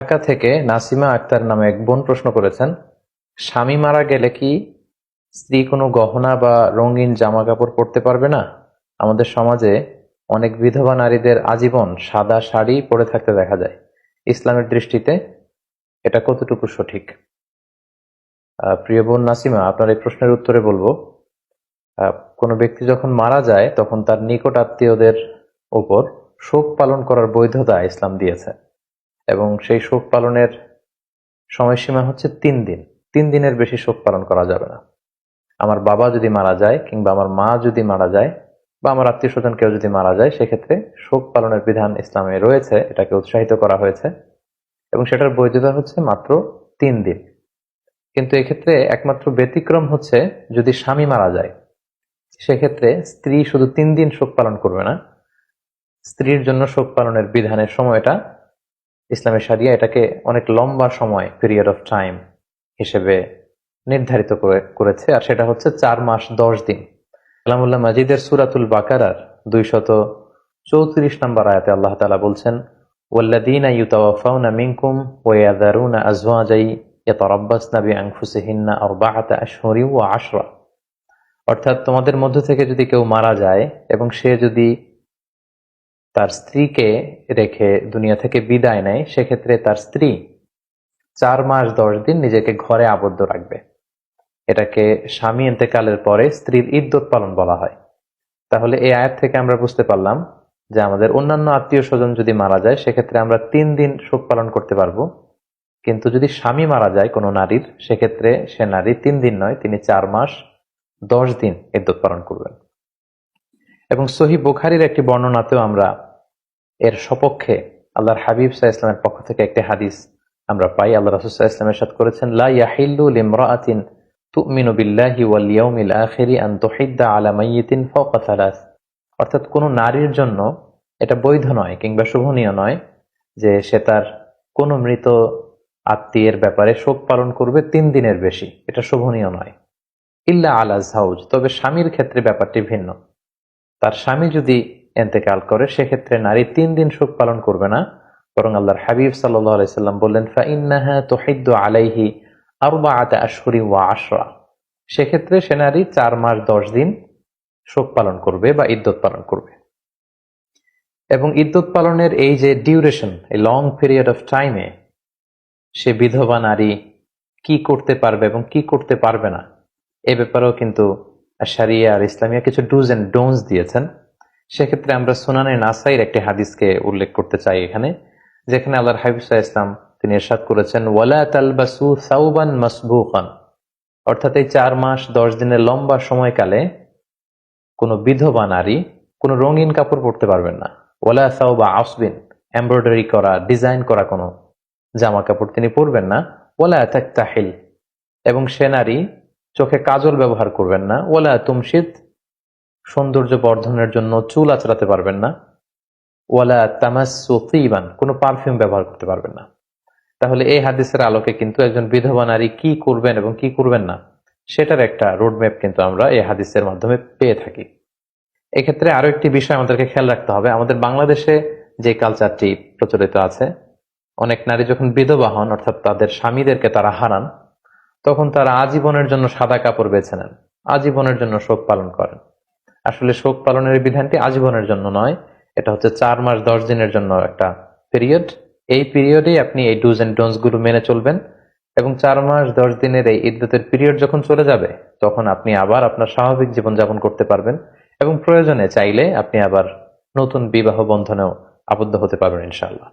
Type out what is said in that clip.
ঢাকা থেকে নাসিমা আক্তার নামে এক বোন প্রশ্ন করেছেন, স্বামী মারা গেলে কি স্ত্রী কোনো গহনা বা রঙিন জামা কাপড় পরতে পারবে না? আমাদের সমাজে অনেক বিধবা নারীদের আজীবন সাদা শাড়ি পরে থাকতে দেখা যায়। ইসলামের দৃষ্টিতে এটা কতটুকু সঠিক? প্রিয় বোন নাসিমা, আপনার এই প্রশ্নের উত্তরে বলব কোনো ব্যক্তি যখন মারা যায়, তখন তার নিকট আত্মীয়দের উপর শোক পালন করার বৈধতা ইসলাম দিয়েছে। এবং সেই শোক পালনের সময়সীমা হচ্ছে তিন দিন। তিন দিনের বেশি শোক পালন করা যাবে না। আমার বাবা যদি মারা যায় কিংবা আমার মা যদি মারা যায় বা আমার আত্মীয় স্বজন কেউ যদি মারা যায়, সেক্ষেত্রে শোক পালনের বিধান ইসলামে রয়েছে, এটাকে উৎসাহিত করা হয়েছে এবং সেটার বৈধতা হচ্ছে মাত্র তিন দিন। কিন্তু এক্ষেত্রে একমাত্র ব্যতিক্রম হচ্ছে যদি স্বামী মারা যায়, সেক্ষেত্রে স্ত্রী শুধু তিন দিন শোক পালন করবে না। স্ত্রীর জন্য শোক পালনের বিধানের সময়টা ইসলামের সারিয়া এটাকে অনেক লম্বা সময় পিরিয়ড অফ টাইম হিসেবে নির্ধারিত করে, করেছে, আর সেটা হচ্ছে চার মাস দশ দিন। কালামুল্লাহ মাজিদের সুরাতুল বাকারার দুইশত চৌত্রিশ নম্বর আয়াতে আল্লাহ তালা বলছেন আশরা। অর্থাৎ তোমাদের মধ্য থেকে যদি কেউ মারা যায় এবং সে যদি তার স্ত্রীকে রেখে দুনিয়া থেকে বিদায় নেয়, সেক্ষেত্রে তার স্ত্রী চার মাস দশ দিন নিজেকে ঘরে আবদ্ধ রাখবে। এটাকে স্বামী এতেকালের পরে স্ত্রীর ইদ্যত পালন বলা হয়। তাহলে এই আয়াত থেকে আমরা বুঝতে পারলাম যে আমাদের অন্যান্য আত্মীয় স্বজন যদি মারা যায়, সেক্ষেত্রে আমরা তিন দিন শোক পালন করতে পারব। কিন্তু যদি স্বামী মারা যায় কোনো নারীর, সেক্ষেত্রে সে নারী তিন দিন নয়, তিনি চার মাস দশ দিন ইদ্যত পালন করবেন। এবং সহি বুখারির একটি বর্ণনাতেও আমরা এর সপক্ষে আল্লাহর হাবিব সাহা ইসলামের পক্ষ থেকে একটি হাদিস আমরা পাই। আল্লাহ রাসুসাহ ইসলামের সাথে করেছেন, লা ইয়াহিল্লু লিমরাআতিন তুমিনু বিল্লাহি ওয়াল ইয়াউমিল আখিরি আন অর্থাৎ কোনো নারীর জন্য এটা বৈধ নয় কিংবা শুভনীয় নয় যে সে তার কোনো মৃত আত্মীয়ের ব্যাপারে শোক পালন করবে তিন দিনের বেশি। এটা শোভনীয় নয়। ইল্লা আলাজ হাউজ তবে স্বামীর ক্ষেত্রে ব্যাপারটি ভিন্ন। তার স্বামী যদি এন্তেকাল করে, সেক্ষেত্রে নারী তিন দিন শোক পালন করবে না। বরং আল্লাহর হাবিব সাল্লাম বললেন, ফাইন্নাহা তোহিদ্দু আলাইহি আরবা আতা আশহরি ওয়া আশরা। সেক্ষেত্রে সে নারী চার মাস দশ দিন শোক পালন করবে বা ইদ্যত পালন করবে। এবং ইদ্যত পালনের এই যে ডিউরেশন এই লং পিরিয়ড অফ টাইমে সে বিধবা নারী কি করতে পারবে এবং কি করতে পারবে না, এ ব্যাপারেও কিন্তু সারিয়া আর ইসলামিয়া কিছু ডুজ এন্ড ডোনস দিয়েছেন। সেক্ষেত্রে আমরা সুনানে নাসাইর একটি হাদিসকে উল্লেখ করতে চাই এখানে, যেখানে আল্লাহর হাবিবুল্লাহ ইসলাম তিনি এরশাদ করেছেন, ওয়ালা তালবাসু সাউবান মাসবুকান অর্থাৎ এই চার মাস দশ দিনের লম্বা সময়কালে কোনো বিধবা নারী কোনো রঙিন কাপড় পরতে পারবেন না। ওয়ালা সাউবা আসবিন এমব্রয়ডারি করা, ডিজাইন করা কোনো জামা কাপড় তিনি পরবেন না। ওয়ালা তাহিল এবং সে নারী চোখে কাজল ব্যবহার করবেন না। ওয়ালা তুমশিদ সৌন্দর্য বর্ধনের জন্য চুল আচড়াতে পারবেন না। ওয়ালা তামাসিবান কোনো পারফিউম ব্যবহার করতে পারবেন না। তাহলে এই হাদিসের আলোকে কিন্তু একজন বিধবা নারী কি করবেন এবং কি করবেন না, সেটার একটা রোডম্যাপ কিন্তু আমরা এই হাদিসের মাধ্যমে পেয়ে থাকি। এক্ষেত্রে আরও একটি বিষয় আমাদেরকে খেয়াল রাখতে হবে। আমাদের বাংলাদেশে যে কালচারটি প্রচলিত আছে, অনেক নারী যখন বিধবা হন, অর্থাৎ তাদের স্বামীদেরকে তারা হারান, তখন তারা আজীবনের জন্য সাদা কাপড় বেছে নেন, আজীবনের জন্য শোক পালন করেন। আসলে শোক পালনের বিধানটি আজীবনের জন্য নয়। এটা হচ্ছে চার মাস দশ দিনের জন্য একটা পিরিয়ড এই পিরিয়ডে আপনি এই ডুজ এন্ড ডোনসগুলো মেনে চলবেন এবং চার মাস দশ দিনের এই ইদ্যতের পিরিয়ড যখন চলে যাবে, তখন আপনি আবার আপনার স্বাভাবিক জীবনযাপন করতে পারবেন এবং প্রয়োজনে চাইলে আপনি আবার নতুন বিবাহ বন্ধনেও আবদ্ধ হতে পারবেন ইনশাআল্লাহ।